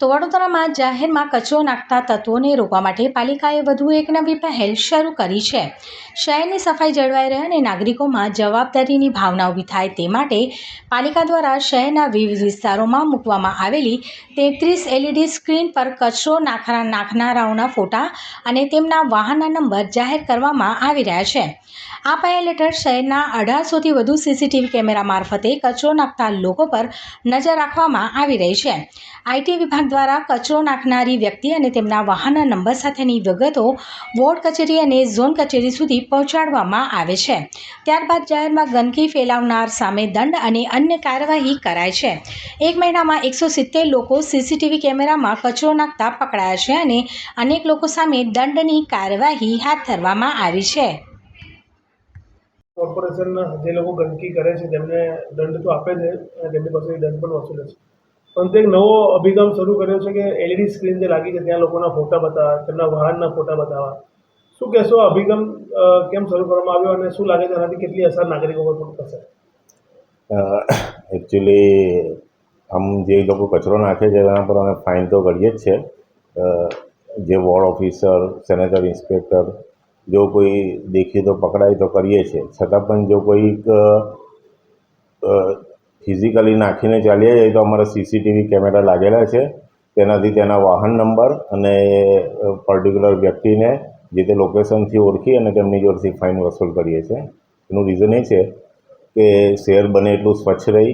તો વડોદરામાં જાહેરમાં કચરો નાખતા તત્વોને રોકવા માટે પાલિકાએ વધુ એક નવી પહેલ શરૂ કરી છે. શહેરની સફાઈ જળવાઈ રહે અને નાગરિકોમાં જવાબદારીની ભાવના ઊભી થાય તે માટે પાલિકા દ્વારા શહેરના વિવિધ વિસ્તારોમાં મૂકવામાં આવેલી તેત્રીસ એલઈડી સ્ક્રીન પર કચરો નાખના નાખનારાઓના ફોટા અને તેમના વાહનના નંબર જાહેર કરવામાં આવી રહ્યા છે. આ પહેલ હેઠળ શહેરના અઢારસોથી વધુ સીસીટીવી કેમેરા મારફતે કચરો નાખતા લોકો પર નજર રાખવામાં આવી રહી છે. આઈટી વિભાગ દ્વારા કચરો નાખનારી વ્યક્તિ અને તેમના વાહનના નંબર સાથેની વિગતો વોર્ડ કચેરી અને ઝોન કચેરી સુધી પહોંચાડવામાં આવે છે. ત્યારબાદ જાહેરમાં ગંદકી ફેલાવનાર સામે દંડ અને અન્ય કાર્યવાહી કરાય છે. એક મહિનામાં એકસો સિત્તેર લોકો સીસીટીવી કેમેરામાં કચરો નાખતા પકડાયા છે અને અનેક લોકો સામે દંડની કાર્યવાહી હાથ ધરવામાં આવી છે. કોર્પોરેશન જે લોકો ગંદકી કરે છે, તેમને દંડ તો આપે છે અને તેમની પાસે દંડ પણ વસૂલે છે. પરંતુ એક નવો અભિગમ શરૂ કર્યો છે કે એલઈડી સ્ક્રીન જે લાગી છે, ત્યાં લોકોના ફોટા બતાવવા, તેમના વાહનના ફોટા બતાવવા. શું કહેશો અભિગમ કેમ શરૂ કરવામાં આવ્યો અને શું લાગે છે આનાથી કેટલી અસર નાગરિકો પર થશે? એકચ્યુઅલી આમ જે લોકો કચરો નાખે છે તેના પર અમે ફાઇન તો કરીએ જ છે. જે વોર્ડ ઓફિસર સેનેટર ઇન્સ્પેક્ટર જો કોઈ દેખીએ તો પકડાય તો કરીએ છીએ છતાં પણ જો કોઈક ફિઝિકલી નાખીને ચાલ્યા જાય તો અમારા સીસીટીવી કેમેરા લાગેલા છે. તેનાથી તેના વાહન નંબર અને પર્ટિક્યુલર વ્યક્તિને જે તે લોકેશનથી ઓળખી અને તેમની જોડેથી ફાઇન વસૂલ કરીએ છીએ. એનું રીઝન એ છે કે શહેર બને એટલું સ્વચ્છ રહી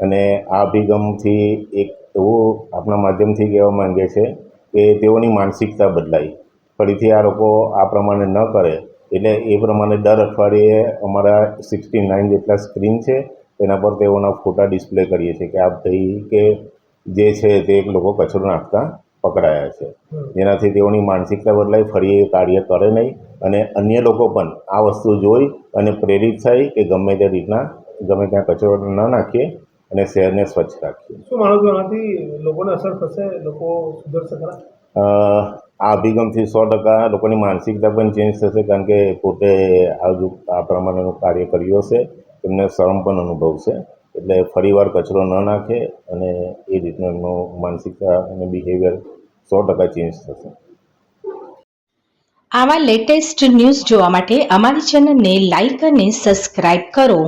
અને આ અભિગમથી એક એવું આપણા માધ્યમથી કહેવા માંગે છે કે તેઓની માનસિકતા બદલાય. ફરીથી આ લોકો આ પ્રમાણે ન કરે. એટલે એ પ્રમાણે દર અઠવાડિયે અમારા સિક્સટી નાઇન જેટલા સ્ક્રીન છે તેના પર તેઓના ફોટા ડિસ્પ્લે કરીએ છીએ કે આ ભાઈ કે જે છે તે એક લોકો કચરો નાખતા પકડાયા છે. જેનાથી તેઓની માનસિકતા બદલાય ફરી એ કાર્ય કરે નહીં અને અન્ય લોકો પણ આ વસ્તુ જોઈ અને પ્રેરિત થાય કે ગમે તે રીતના ગમે ત્યાં કચરો ન નાખીએ અને શહેરને સ્વચ્છ રાખીએ. શું માનો છો આનાથી લોકોને અસર થશે? લોકો સુધરશે ખરા? આ અભિગમથી સો ટકા લોકોની માનસિકતા પણ ચેન્જ થશે કારણ કે પોતે આ પ્રમાણેનું કાર્ય કર્યું હશે. એમને શરમ પણ અનુભવશે. એટલે ફરીવાર કચરો ન નાખે અને એ રીતનું એમનું માનસિકતા અને બિહેવિયર સો ટકા ચેન્જ થશે. આવા લેટેસ્ટ ન્યૂઝ જોવા માટે અમારી ચેનલને લાઈક અને સબસ્ક્રાઇબ કરો.